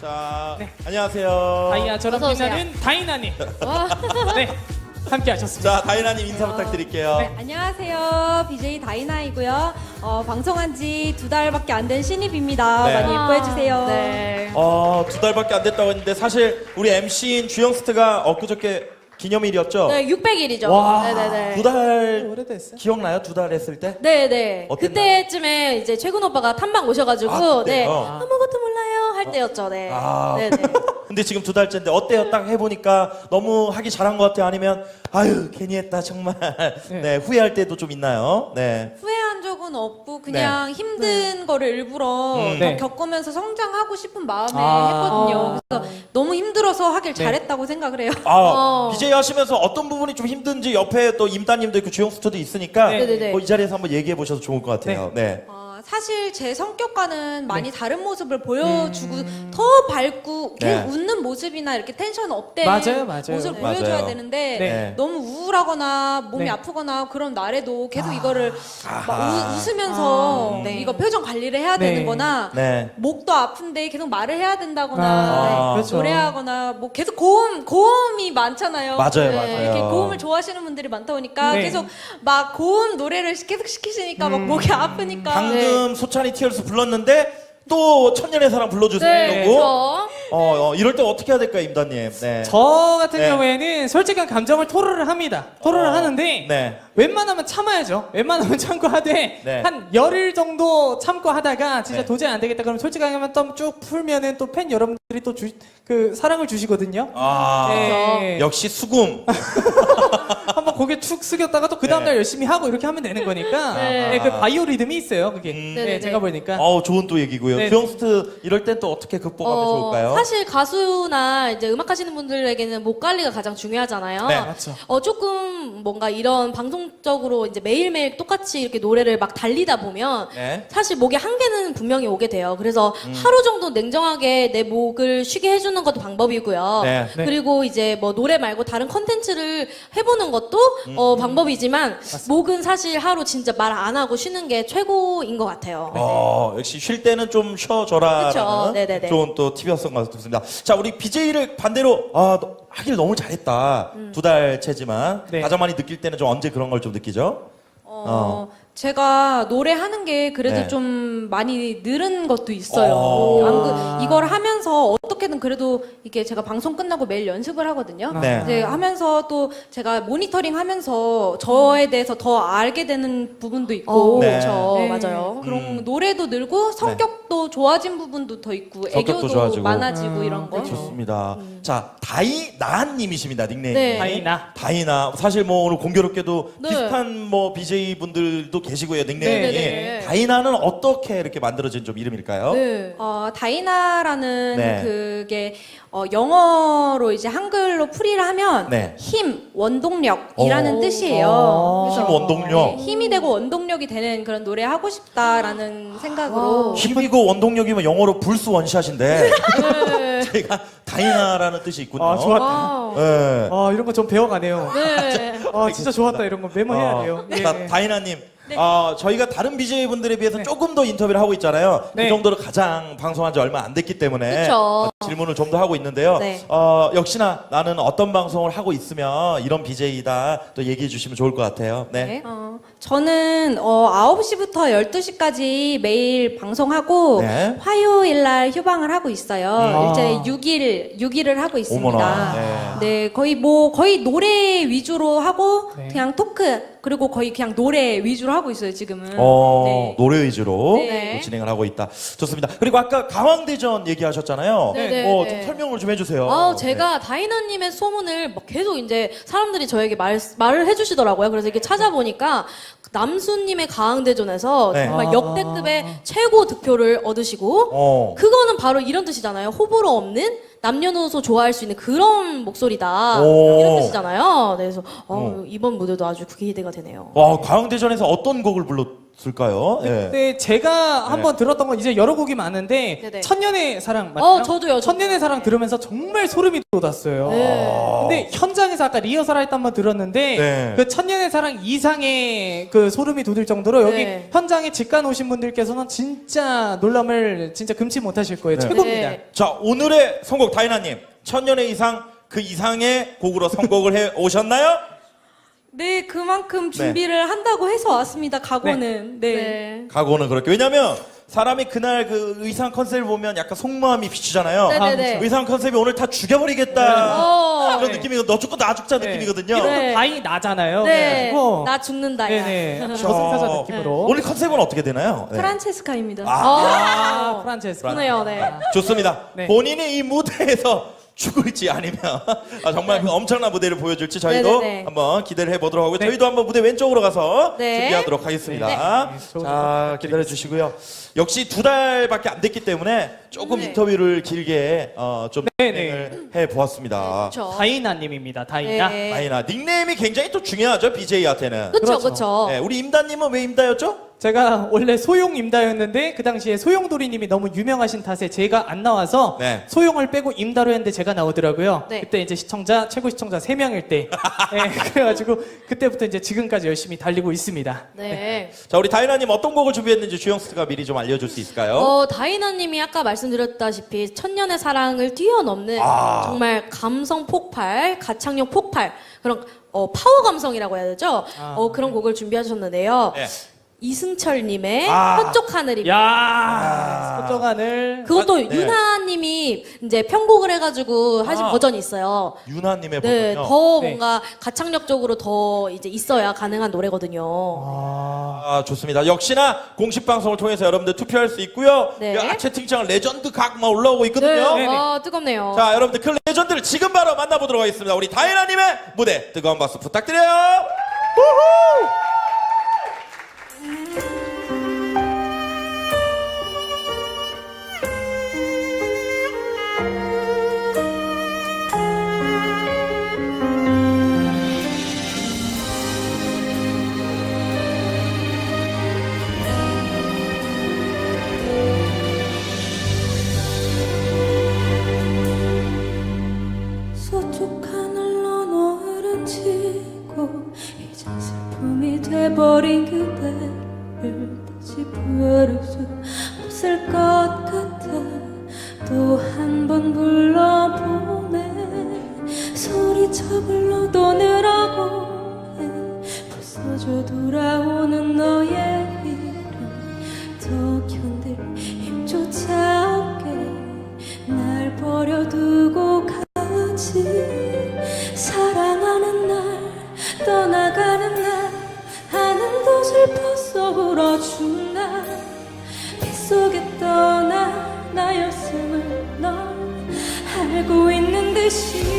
자, 네. 안녕하세요. 다이아처럼 어서 오세요. 빛나는 다이나님. 와. 네, 함께 하셨습니다. 자, 다이나님 인사 부탁드릴게요. 네. 안녕하세요. BJ 다이나이고요. 어, 방송한 지 두 달밖에 안 된 신입입니다. 네. 많이 예뻐해 주세요. 네. 어, 두 달밖에 안 됐다고 했는데 사실 우리 MC인 주영 스트가 엊그저께 기념일이었죠? 네, 600일이죠. 와, 네네네. 두 달 오래됐어요. 기억나요? 두 달 했을 때? 네네. 어땠나요? 그때쯤에 이제 최근 오빠가 탐방 오셔가지고 아, 네 그때요? 아무것도 몰라요 할 때였죠. 네. 아. 네 네. 근데 지금 두 달째인데 어때요? 딱 해보니까 너무 하기 잘한 것 같아요? 아니면 아유 괜히 했다 정말 네, 후회할 때도 좀 있나요? 네. 후회한 적은 없고 그냥 힘든 거를 일부러 음. 더 네. 겪으면서 성장하고 싶은 마음에 아. 했거든요. 그래서 너무 힘들어서 하길 네. 잘했다고 생각을 해요. 아 어. BJ 하시면서 어떤 부분이 좀 힘든지 옆에 또 임따님도 있고 주영스트도 있으니까 네. 네네네. 뭐이 자리에서 한번 얘기해 보셔도 좋을 것 같아요. 네. 어, 사실 제 성격과는 많이 다른 모습을 보여주고 음. 더 밝고 계속 네. 웃는 모습이나 이렇게 텐션 업된 맞아요, 맞아요. 모습을 네. 보여줘야. 되는데 네. 너무 우울하거나 몸이 네. 아프거나 그런 날에도 계속 이거를 막 아하. 우, 웃으면서 아, 네. 이거 표정 관리를 해야 네. 되는 거나 네. 목도 아픈데 계속 말을 해야 된다거나 아, 네, 그렇죠. 노래하거나 뭐 계속 고음 고음이 많잖아요. 맞아요, 네, 맞아요. 이렇게 고음을 좋아하시는 분들이 많다 보니까 네. 계속 막 고음 노래를 계속 시키시니까 막 목이 아프니까 방금 소찬이 티얼스 불렀는데 또 천년의 사랑 불러주세요. 네. 이러고 저 어, 어, 이럴 때 어떻게 해야 될까요, 임다님? 네. 저 같은 네. 경우에는 솔직한 감정을 토로를 합니다. 토로를 어, 하는데 네. 웬만하면 참아야죠. 웬만하면 참고 하되 네. 한 열흘 정도 참고 하다가 진짜 네. 도저히 안 되겠다 그러면 솔직하게 하면 또쭉 풀면은 또 팬 여러분들이 또 그 사랑을 주시거든요. 아, 네. 역시 수긍. 한번 고개 축 숙였다가 또 그 다음날 네. 열심히 하고 이렇게 하면 되는 거니까 네. 네, 그 바이오 리듬이 있어요 그게 음. 네, 네네네. 제가 보니까 어우, 좋은 또 얘기고요. 네. 주영스트 이럴 땐 또 어떻게 극복하면 좋을까요? 사실 가수나 이제 음악 하시는 분들에게는 목 관리가 가장 중요하잖아요. 네. 맞죠 어, 조금 뭔가 이런 방송적으로 이제 매일매일 똑같이 이렇게 노래를 막 달리다 보면 네. 사실 목에 한계는 분명히 오게 돼요. 그래서 음. 하루 정도 냉정하게 내 목을 쉬게 해주는 것도 방법이고요. 네. 네. 그리고 이제 뭐 노래 말고 다른 컨텐츠를 해보는 것도 음. 어, 방법이지만 목은 사실 하루 진짜 말 안 하고 쉬는 게 최고인 것 같아요. 어, 역시 쉴 때는 좀 쉬어줘라. 그쵸. 네네네. 좋은 또 팁이었던 것 같습니다. 자, 우리 BJ를 반대로, 아, 너- 하길 너무 잘했다. 음. 두 달째지만. 네. 가장 많이 느낄 때는 좀 언제 그런 걸 좀 느끼죠? 어, 제가 노래하는 게 그래도 네. 좀 많이 늘은 것도 있어요. 어. 안 그- 이걸 하면서 어떻게든 그래도 이게 제가 방송 끝나고 매일 연습을 하거든요. 네. 이제 하면서 또 제가 모니터링 하면서 저에 대해서 더 알게 되는 부분도 있고. 어, 네. 그렇죠. 네. 맞아요. 그런 음. 노래도 늘고 성격도 좋아진 부분도 더 있고 성격도 애교도 좋아지고. 많아지고 음, 이런 거. 좋습니다. 자, 다이나님이십니다, 닉네임이. 네. 다이나 다이나 사실 뭐 오늘 공교롭게도 네. 비슷한 뭐 BJ 분들도 계시고요 닉네임이 네, 네, 네. 다이나는 어떻게 이렇게 만들어진 좀 이름일까요? 네. 어, 다이나라는 네. 그게 어, 영어로 이제 한글로 풀이를 하면 네. 힘, 원동력이라는 오. 뜻이에요. 어. 그래서 힘, 원동력. 네, 힘이 되고 원동력이 되는 그런 노래 하고 싶다라는 생각으로. 힘이고 원동력이면 영어로 불스 원샷인데 네. 제가 다이나라는 뜻이 있군요. 아 좋았다 와우. 네. 아 이런 거 좀 배워가네요 네. 아 진짜 좋았다 이런 거 메모해야 돼요 어, 예, 자, 예. 다이나님. 어, 저희가 다른 BJ 분들에 비해서 조금 더 인터뷰를 하고 있잖아요. 네. 그 정도로 가장 방송한 지 얼마 안 됐기 때문에 그쵸. 어, 질문을 좀 더 하고 있는데요. 네. 어, 역시나 나는 어떤 방송을 하고 있으면 이런 BJ다 또 얘기해 주시면 좋을 것 같아요. 네. 어, 저는 어, 9시부터 12시까지 매일 방송하고 네. 화요일 날 휴방을 하고 있어요. 아. 이제 6일 6일을 하고 있습니다. 어머나. 네. 네, 거의 뭐 거의 노래 위주로 하고 네. 그냥 토크 그리고 거의 그냥 노래 위주로 하고 있어요 지금은. 어, 네. 노래 위주로 네. 진행을 하고 있다. 좋습니다. 그리고 아까 가왕대전 얘기하셨잖아요. 네, 네, 어, 네. 좀 설명을 좀 해주세요. 아, 제가 다이나님의 소문을 막 계속 이제 사람들이 저에게 말, 말을 해주시더라고요. 그래서 이렇게 찾아보니까 남수님의 가왕대전에서 네. 정말 아. 역대급의 최고 득표를 얻으시고 어. 그거는 바로 이런 뜻이잖아요. 호불호 없는 남녀노소 좋아할 수 있는 그런 목소리다. 오. 이런 뜻이잖아요. 네, 그래서 어, 어. 이번 무대도 아주 기대가 되네요. 와, 가왕대전에서 어떤 곡을 있을까요? 예. 근데 제가 한번 들었던 건 이제 여러 곡이 많은데 네네. 천년의 사랑 맞나요? 어, 저도요, 저도. 천년의 사랑 들으면서 정말 소름이 돋았어요. 네. 근데 현장에서 아까 리허설 할 때 한번 들었는데 네. 그 천년의 사랑 이상의 그 소름이 돋을 정도로 여기 네. 현장에 직관 오신 분들께서는 진짜 놀람을 진짜 금치 못하실 거예요. 네. 최고입니다. 네. 자, 오늘의 선곡 다이나님. 천년의 이상 그 이상의 곡으로 선곡을 해 오셨나요? 네, 그만큼 준비를 한다고 해서 왔습니다. 각오는. 네. 네. 각오는 그렇게. 왜냐면 사람이 그날 그 의상 컨셉을 보면 약간 속마음이 비치잖아요. 네네네. 의상 컨셉이 오늘 다 죽여버리겠다. 어. 그런 느낌이 너 죽고 나 죽자 네. 느낌이거든요. 네. 바이 나잖아요. 네. 그래가지고 나 죽는다. 야. 네네. 저승사자 느낌으로. 오늘 컨셉은 어떻게 되나요? 네. 프란체스카입니다. 아, 아, 어. 프란체스카. 네. 좋습니다. 네. 본인이 이 무대에서 죽을지 아니면 아, 정말 그 엄청난 무대를 보여줄지 저희도 네네네. 한번 기대를 해보도록 하고 네. 저희도 한번 무대 왼쪽으로 가서 네. 준비하도록 하겠습니다. 네. 네. 자 기다려 주시고요. 역시 두 달밖에 안 됐기 때문에 조금 네. 인터뷰를 길게 어, 좀 네, 진행을 해 보았습니다. 그렇죠. 다이나님입니다. 다이나. 네. 아이나 닉네임이 굉장히 또 중요하죠 BJ한테는. 그렇죠. 그쵸. 네, 우리 임다님은 왜 임다였죠? 제가 원래 소용 임다였는데 그 당시에 소용돌이님이 너무 유명하신 탓에 제가 안 나와서 네. 소용을 빼고 임다로 했는데 제가 나오더라고요. 네. 그때 이제 시청자 최고 시청자 3명일 때 네, 그래가지고 그때부터 이제 지금까지 열심히 달리고 있습니다. 네. 자 우리 다이나님 어떤 곡을 준비했는지 주영스가 미리 좀 알려줄 수 있을까요? 어, 다이나님이 아까 말씀드렸다시피 천년의 사랑을 뛰어넘는 아. 정말 감성 폭발, 가창력 폭발 그런 어, 파워 감성이라고 해야 되죠? 아, 어, 그런 곡을 준비하셨는데요. 네. 이승철님의 아. 서쪽 하늘입니다. 야 서쪽 하늘 그것도 아, 네. 유나님이 이제 편곡을 해가지고 하신 아. 버전이 있어요. 유나님의 네, 버전요. 더 네. 뭔가 가창력적으로 더 이제 있어야 가능한 노래거든요. 아, 좋습니다. 역시나 공식 방송을 통해서 여러분들 투표할 수 있고요. 네. 야, 채팅창 레전드 각 막 올라오고 있거든요. 네, 네네. 어, 뜨겁네요. 자, 여러분들 그 레전드를 지금 바로 만나보도록 하겠습니다. 우리 다이나님의 무대 뜨거운 박수 부탁드려요. 우후! 것 같아 또 한 번 불러보네. 소리쳐 불러도 느라고 해 부서져 돌아오는 너의 이름. 더 견딜 힘조차 없게 날 버려두고 가지. 사랑하는 날 떠나가는 날 하늘도 슬퍼서 울어준 날. 빗속에 있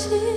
she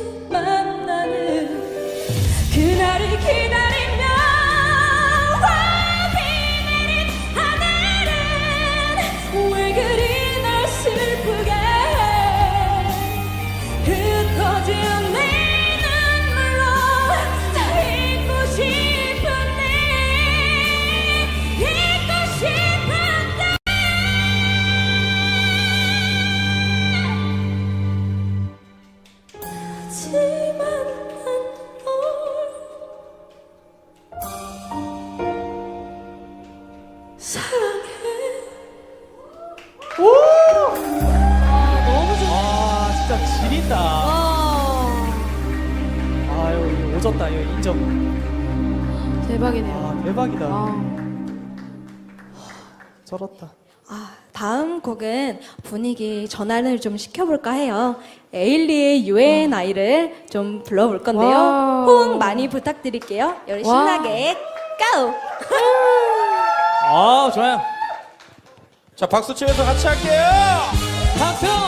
쩔었다. 아, 다음 곡은 분위기 전환을 좀 시켜볼까 해요. 에일리의 UNI를 좀 불러볼 건데요. 와우. 호응 많이 부탁드릴게요. 여기 와우. 신나게 고! 아, 좋아요. 자, 박수 치면서 같이 할게요. 박수!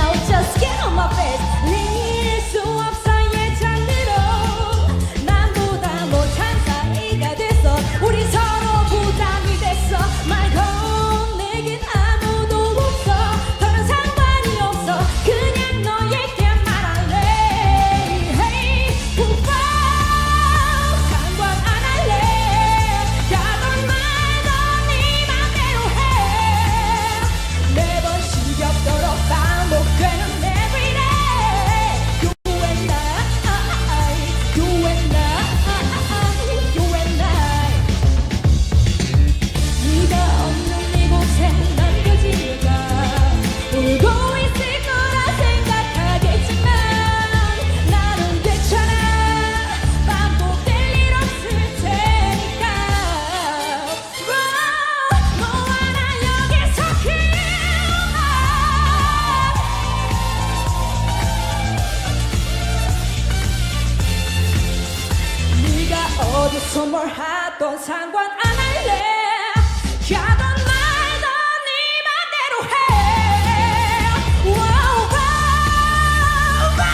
Now just get on my face. 내 상관 안 할래 가던 말던 네 맘대로 해 와우, 와우, 와우,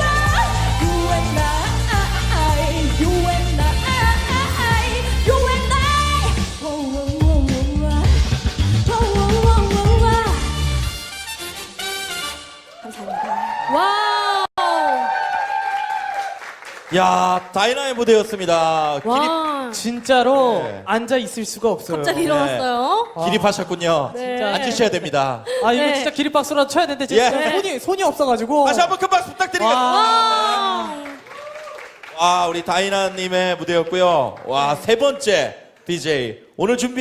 와우. You and I, you and I, you and I. 오, 오, 오, 오, 와. 오, 오, 오, 오, 와. 감사합니다. 와우. 야, 다이나의 무대였습니다. 기립, 와. 진짜로 네. 앉아 있을 수가 없어요. 갑자기 일어났어요. 기립하셨군요. 네. 앉으셔야 됩니다. 아 이거 네. 진짜 기립박수라도 쳐야 되는데 제 예. 손이 손이 없어가지고. 다시 한번 큰 박수 부탁드리겠습니다. 와. 와, 우리 다이나님의 무대였고요. 와, 세 번째 BJ. 오늘 준비